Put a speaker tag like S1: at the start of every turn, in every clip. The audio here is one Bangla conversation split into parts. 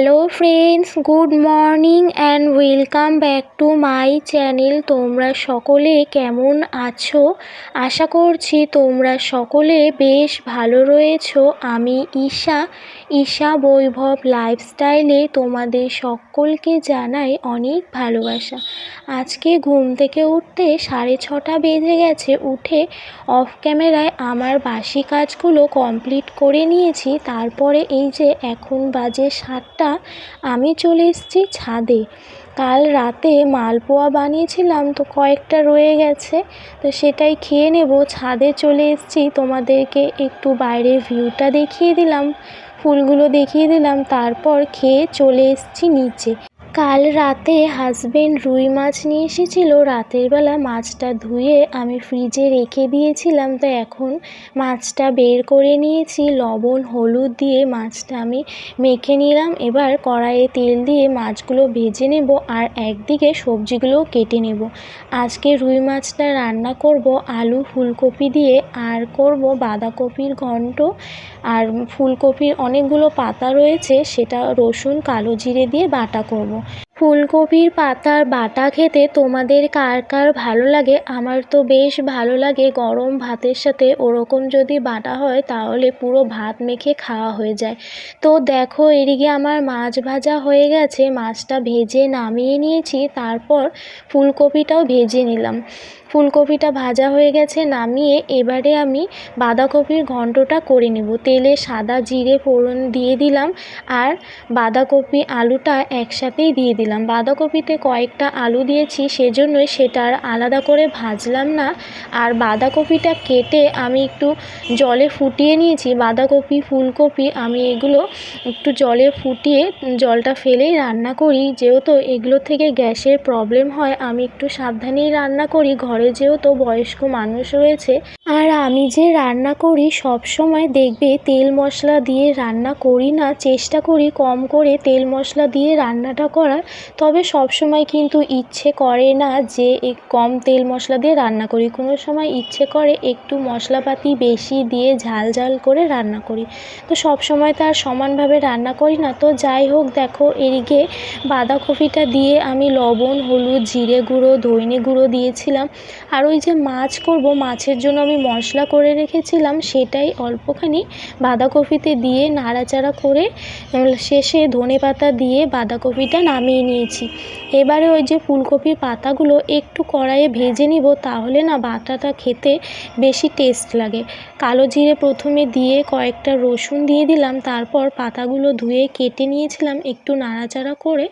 S1: Hello friends good morning and welcome back to my channel তোমরা সকলে কেমন আছো? আশা করছি তোমরা সকলে বেশ ভালো রয়েছো। আমি ঈশা। ঈশা বৈভব লাইফস্টাইলে তোমাদের সকলকে জানাই অনেক ভালোবাসা। আজকে ঘুম থেকে উঠতে সাড়ে ছটা বেজে গেছে। উঠে অফ ক্যামেরায় আমার বাসি কাজগুলো কমপ্লিট করে নিয়েছি। তারপরে এই যে এখন বাজে সাতটা আমি চলে এসেছি ছাদে। কাল রাতে মালপোয়া বানিয়েছিলাম, তো কয়েকটা রয়ে গেছে, তো সেটাই খেয়ে নেব। ছাদে চলে এসেছি, তোমাদেরকে একটু বাইরের ভিউটা দেখিয়ে দিলাম, ফুলগুলো দেখিয়ে দিলাম, তারপর খেয়ে চলে এসেছি নিচে। কাল রাতে হাজবেন্ড রুই মাছ নিয়ে এসেছিল। রাতের বেলা মাছটা ধুয়ে আমি ফ্রিজে রেখে দিয়েছিলাম। তো এখন মাছটা বের করে নিয়েছি। লবণ, হলুদ দিয়ে মাছটা আমি মেখে নিলাম। এবার কড়াইয়ে তেল দিয়ে মাছগুলো ভেজে নেব আর একদিকে সবজিগুলোও কেটে নেব। আজকে রুই মাছটা রান্না করব আলু, ফুলকপি দিয়ে। আর করব বাঁধাকপির ঘন্ট। আর ফুলকপির অনেকগুলো পাতা রয়েছে। সেটা রসুন, কালো জিরে দিয়ে বাটা করব। ফুলকপির পাতার বাটা খেতে তোমাদের কার কার ভালো লাগে? আমার তো বেশ ভালো লাগে। গরম ভাতের সাথে ওরকম যদি বাটা হয়, তাহলে পুরো ভাত মেখে খাওয়া হয়ে যায়। তো দেখো, এদিকে আমার মাছ ভাজা হয়ে গেছে। মাছটা ভেজে নামিয়ে নিয়েছি। তারপর ফুলকপিটাও ভেজে নিলাম। ফুলকপিটা ভাজা হয়ে গেছে, নামিয়ে এবারে আমি বাঁধাকপির ঘন্টটা করে নেব। তেলে সাদা জিরে ফোড়ন দিয়ে দিলাম আর বাঁধাকপি আলুটা একসাথেই দিয়ে দিলাম। বাঁধাকপিতে কয়েকটা আলু দিয়েছি, সেজন্যই সেটা আর আলাদা করে ভাজলাম না। আর বাঁধাকপিটা কেটে আমি একটু জলে ফুটিয়ে নিয়েছি। বাঁধাকপি, ফুলকপি আমি এগুলো একটু জলে ফুটিয়ে জলটা ফেলেই রান্না করি। যেহেতু এগুলো থেকে গ্যাসের প্রবলেম হয়, আমি একটু সাবধানেই রান্না করি, ঘরে যেহেতু বয়স্ক মানুষ রয়েছে আর আমি যে রান্না করি, সব সময় দেখবে তেল মশলা দিয়ে রান্না করি না, চেষ্টা করি কম করে তেল মশলা দিয়ে রান্নাটা করার। তবে সব সময় কিন্তু ইচ্ছে করে না যে কম তেল মশলা দিয়ে রান্না করি। কোনো সময় ইচ্ছে করে একটু মশলাপাতি বেশি দিয়ে ঝাল ঝাল করে রান্না করি। তো সব সময় তো আর সমানভাবে রান্না করি না। তো যাই হোক, দেখো এদিকে বাঁধাকপিটা দিয়ে আমি লবণ, হলুদ, জিরে গুঁড়ো, ধনে গুঁড়ো দিয়েছিলাম। আর ওই যে মাছ করব, মাছের জন্য আমি মশলা করে রেখেছিলাম, সেটাই অল্পখানি বাঁধাকপিতে দিয়ে নাড়াচাড়া করে শেষে ধনে পাতা দিয়ে বাঁধাকপিটা নামিয়ে নিয়েছি। এবারে ওই যে ফুলকপির পাতাগুলো একটু কড়াইয়ে ভেজে নিব, তাহলে না বাটাটা খেতে বেশি টেস্ট লাগে। কালো জিরে প্রথমে দিয়ে কয়েকটা রসুন দিয়ে দিলাম, তারপর পাতাগুলো ধুয়ে কেটে নিয়েছিলাম, একটু নাড়াচাড়া করে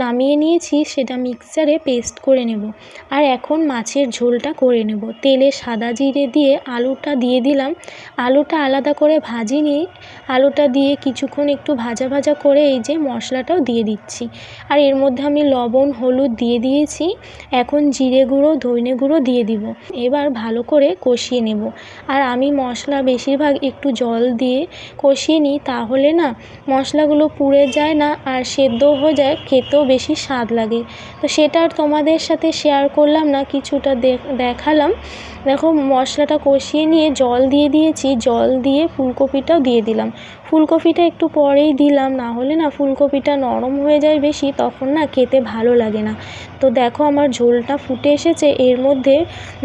S1: নামিয়ে নিয়েছি, সেটা মিক্সারে পেস্ট করে নেব। আর এখন মাছের ঝোলটা করে নেব। তেলে সাদা জিরে দিয়ে আলুটা দিয়ে দিলাম। আলুটা আলাদা করে ভাজিনি আলুটা দিয়ে কিছুক্ষণ একটু ভাজা ভাজা করে এই যে মশলাটাও দিয়ে দিচ্ছি। আর এর মধ্যে আমি লবণ, হলুদ দিয়ে দিয়েছি। এখন জিরে গুঁড়ো, ধনে গুঁড়ো দিয়ে দিব। এবার ভালো করে কষিয়ে নেব। আর আমি মশলা বেশিরভাগ একটু জল দিয়ে কষিয়ে নিই, তাহলে না মশলাগুলো পুড়ে যায় না আর সেদ্ধও হয়ে যায়, খেতেও বেশি স্বাদ লাগে। তো সেটা আর তোমাদের সাথে শেয়ার করলাম না, কিছুটা দেখালাম। দেখো মশলাটা কষিয়ে নিয়ে জল দিয়ে দিয়েছি জল দিয়ে ফুলকপিটাও দিয়ে দিলাম। ফুলকপিটা একটু পরেই দিলাম, না হলে না ফুলকপিটা নরম হয়ে যায় বেশি, তখন না খেতে ভালো লাগে না। তো দেখো আমার ঝোলটা ফুটে এসেছে, এর মধ্যে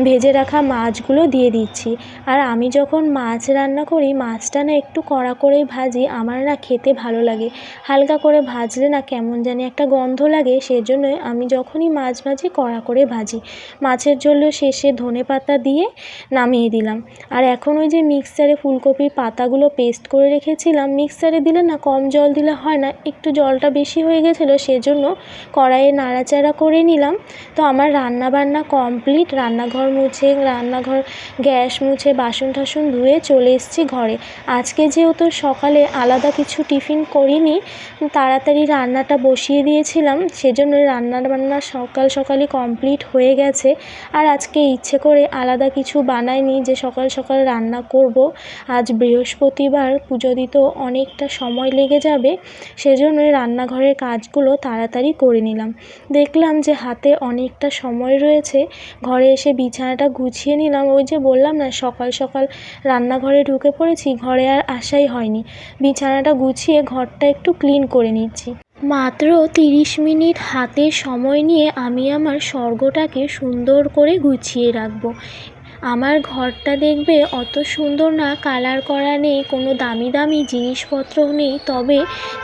S1: ভেজে রাখা মাছগুলো দিয়ে দিচ্ছি। আর আমি যখন মাছ রান্না করি, মাছটা না একটু কড়া করেই ভাজি, আমার না খেতে ভালো লাগে। হালকা করে ভাজলে না কেমন জানি একটা গন্ধ লাগে, সেজন্যই আমি যখনই মাছ ভাজি, কড়া করে ভাজি। মাছের ঝোল শেষে ধনে পাতা দিয়ে নামিয়ে দিলাম। আর এখন ওই যে মিক্সারে ফুলকপির পাতাগুলো পেস্ট করে রেখেছিলাম মিক্সারে দিলে না কম জল দিলে হয় না, একটু জলটা বেশি হয়ে গেছিল সেজন্য কড়াইয়ে নাড়াচাড়া করে নিলাম। তো আমার রান্না বান্না কমপ্লিট রান্নাঘর মুছে, রান্নাঘর গ্যাস মুছে, বাসন টাসন ধুয়ে চলে এসেছি ঘরে। আজকে যেহেতু সকালে আলাদা কিছু টিফিন করিনি, তাড়াতাড়ি রান্নাটা বসিয়ে দিয়েছিলাম, সেজন্য রান্না বান্না সকাল সকালই কমপ্লিট হয়ে গেছে। আর আজকে ইচ্ছে করে আলাদা কিছু বানাইনি, যে সকাল সকাল রান্না করব। আজ বৃহস্পতিবার, পুজো দিতে তো অনেকটা সময় লেগে যাবে, সেজন্যই রান্নাঘরের কাজগুলো তাড়াতাড়ি করে নিলাম। দেখলাম যে হাতে অনেকটা সময় রয়েছে, ঘরে এসে বিছানাটা গুছিয়ে নিলাম। ওই যে বললাম না, সকাল সকাল রান্নাঘরে ঢুকে পড়েছি, ঘরে আর আসাই হয়নি। বিছানাটা গুছিয়ে ঘরটা একটু ক্লিন করে নিচ্ছি। মাত্র তিরিশ মিনিট হাতে সময় নিয়ে আমি আমার স্বর্গটাকে সুন্দর করে গুছিয়ে রাখব। আমার ঘরটা দেখবে অত সুন্দর না, কালার করা নেই, কোনো দামি দামি জিনিসপত্র নেই, তবে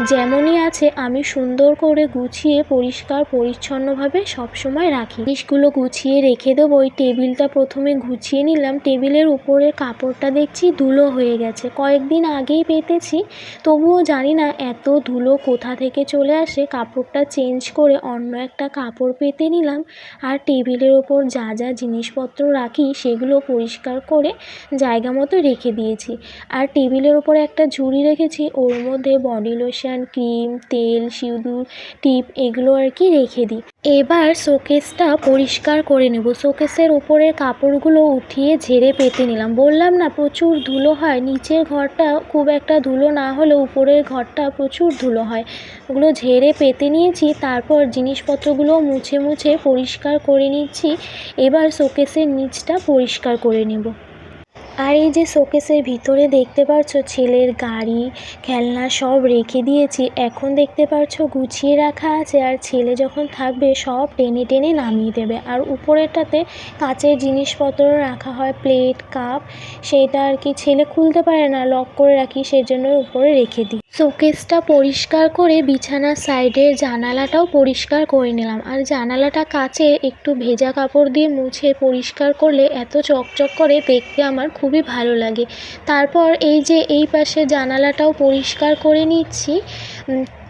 S1: যেমনই আছে আমি সুন্দর করে গুছিয়ে পরিষ্কার পরিচ্ছন্নভাবে সবসময় রাখি। জিনিসগুলো গুছিয়ে রেখে দেবো, ওই টেবিলটা প্রথমে গুছিয়ে নিলাম, টেবিলের উপরের কাপড়টা দেখছি ধুলো হয়ে গেছে। কয়েকদিন আগেই পেতেছি, তবুও জানি না এত ধুলো কোথা থেকে চলে আসে, কাপড়টা চেঞ্জ করে অন্য একটা কাপড় পেতে নিলাম, আর টেবিলের ওপর যা যা জিনিসপত্র রাখি সেগুলো সেগুলো পরিষ্কার করে জায়গা মতো রেখে দিয়েছি। আর টেবিলের ওপরে একটা ঝুড়ি রেখেছি, ওর মধ্যে বডি লোশন ক্রিম তেল, সিঁদুর, টিপ এগুলো আর কি রেখে দিই। এবার শোকেসটা পরিষ্কার করে নেব। শোকেসের উপরের কাপড়গুলো উঠিয়ে ঝেড়ে পেতে নিলাম। বললাম না, প্রচুর ধুলো হয়। নিচের ঘরটা খুব একটা ধুলো না হলেও উপরের ঘরটা প্রচুর ধুলো হয়। ওগুলো ঝেড়ে পেতে নিয়েছি, তারপর জিনিসপত্রগুলো মুছে মুছে পরিষ্কার করে নিচ্ছি। এবার শোকেসের নিচটা পরিষ্কার করে নেব। আর এই যে শোকেসের ভিতরে দেখতে পারছ ছেলের গাড়ি, খেলনা সব রেখে দিয়েছি, এখন দেখতে পারছ গুছিয়ে রাখা আছে আর ছেলে যখন থাকবে সব টেনে টেনে নামিয়ে দেবে। আর উপরেরটাতে কাচের জিনিসপত্র রাখা হয়, প্লেট, কাপ সেটা আর কি ছেলে খুলতে পারে না, লক করে রাখি সেজন্য উপরে রেখে দিই। শোকেসটা পরিষ্কার করে বিছানার সাইডের জানালাটাও পরিষ্কার করে নিলাম। আর জানালাটা কাচে একটু ভেজা কাপড় দিয়ে মুছে পরিষ্কার করলে এত চকচক করে দেখতে আমার খুবই ভালো লাগে। তারপর এই যে এই পাশে জানালাটাও পরিষ্কার করে নিচ্ছি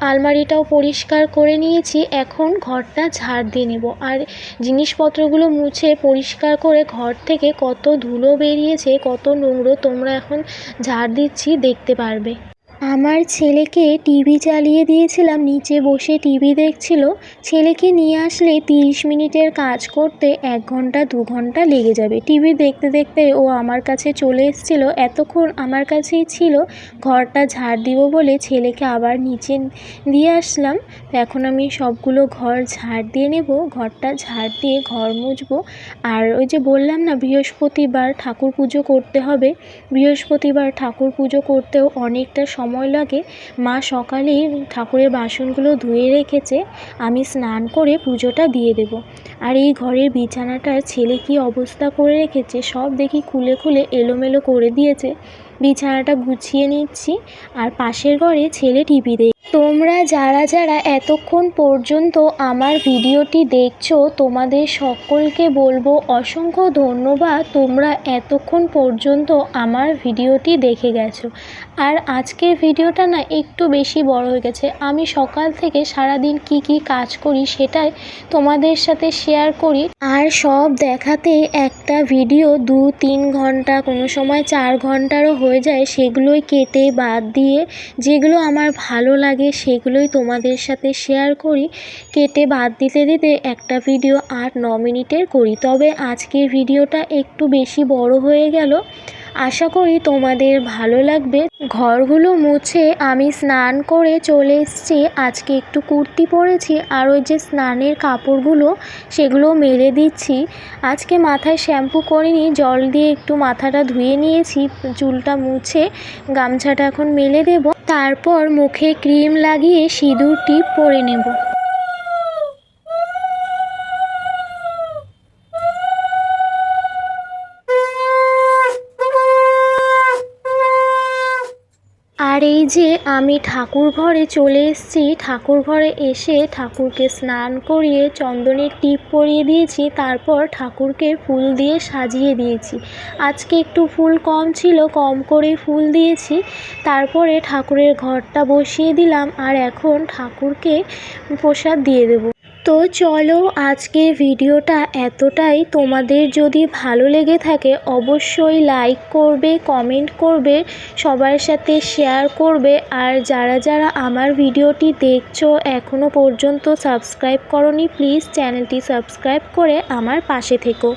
S1: আলমারিটাও পরিষ্কার করে নিয়েছি, এখন ঘরটা ঝাড় দিয়ে নেব। আর জিনিসপত্রগুলো মুছে পরিষ্কার করে ঘর থেকে কত ধুলো বেরিয়েছে, কত নোংরো তোমরা এখন ঝাড় দিচ্ছি, দেখতে পারবে। আমার ছেলেকে টিভি চালিয়ে দিয়েছিলাম, নিচে বসে টিভি দেখছিল। ছেলেকে নিয়ে আসলে তিরিশ মিনিটের কাজ করতে এক ঘণ্টা, দু ঘণ্টা লেগে যাবে। টিভি দেখতে দেখতে ও আমার কাছে চলে এসেছিল। এতক্ষণ আমার কাছেই ছিল। ঘরটা ঝাড় দিব বলে ছেলেকে আবার নিচে দিয়ে আসলাম। এখন আমি সবগুলো ঘর ঝাড় দিয়ে নেব। ঘরটা ঝাড় দিয়ে ঘর মুছবো। আর ওই যে বললাম না, বৃহস্পতিবার ঠাকুর পুজো করতে হবে। বৃহস্পতিবার ঠাকুর পুজো করতেও অনেকটা সময় সময় লাগে, মা সকালেই ঠাকুরের বাসনগুলো ধুয়ে রেখেছে, আমি স্নান করে পুজোটা দিয়ে দেব। আর এই ঘরের বিছানাটার ছেলে কি অবস্থা করে রেখেছে, সব দেখি খুলে খুলে এলোমেলো করে দিয়েছে। বিছানাটা গুছিয়ে নিচ্ছি আর পাশের ঘরে ছেলে টিভি দেখ তোমরা যারা যারা এতক্ষণ পর্যন্ত আমার ভিডিওটি দেখছ, তোমাদের সকলকে বলব অসংখ্য ধন্যবাদ। তোমরা এতক্ষণ পর্যন্ত আমার ভিডিওটি দেখে গেছো। আর আজকের ভিডিওটা না একটু বেশি বড় হয়ে গেছে। আমি সকাল থেকে সারাদিন কি কি কাজ করি সেটাই তোমাদের সাথে শেয়ার করি। আর সব দেখাতে একটা ভিডিও দু তিন ঘণ্টা, কোনো সময় চার ঘন্টারও হয়ে যায়, সেগুলোই কেটে বাদ দিয়ে যেগুলো আমার ভালো লাগে সেগুলোই তোমাদের সাথে শেয়ার করি। কেটে বাদ দিতে দিতে একটা ভিডিও আট, ন মিনিটের করি। তবে আজকের ভিডিওটা একটু বেশি বড় হয়ে গেল। আশা করি তোমাদের ভালো লাগবে। ঘরগুলো মুছে আমি স্নান করে চলে এসেছি। আজকে একটু কুর্তি পরেছি আর ওই যে স্নানের কাপড়গুলো সেগুলো মেলে দিচ্ছি। আজকে মাথায় শ্যাম্পু করিনি, জল দিয়ে একটু মাথাটা ধুয়ে নিয়েছি, চুলটা মুছে গামছাটা এখন মেলে দেব। তারপর মুখে ক্রিম লাগিয়ে সিঁদুর টিপ পরে নেব। যে আমি ঠাকুর ঘরে চলে এসেছি ঠাকুর ঘরে এসে ঠাকুরকে স্নান করিয়ে চন্দনের টিপ পরিয়ে দিয়েছি, তারপর ঠাকুরকে ফুল দিয়ে সাজিয়ে দিয়েছি। আজকে একটু ফুল কম ছিল, কম করে ফুল দিয়েছি। তারপরে ঠাকুরের ঘরটা বসিয়ে দিলাম আর এখন ঠাকুরকে প্রসাদ দিয়ে দেবো। তো চলো আজকের ভিডিওটা এতটাই। তোমাদের যদি ভালো লেগে থাকে, অবশ্যই লাইক করবে কমেন্ট করবে, সবার সাথে শেয়ার করবে। আর যারা যারা আমার ভিডিওটি দেখছ এখনও পর্যন্ত সাবস্ক্রাইব করনি প্লিজ চ্যানেলটি সাবস্ক্রাইব করে আমার পাশে থেকো।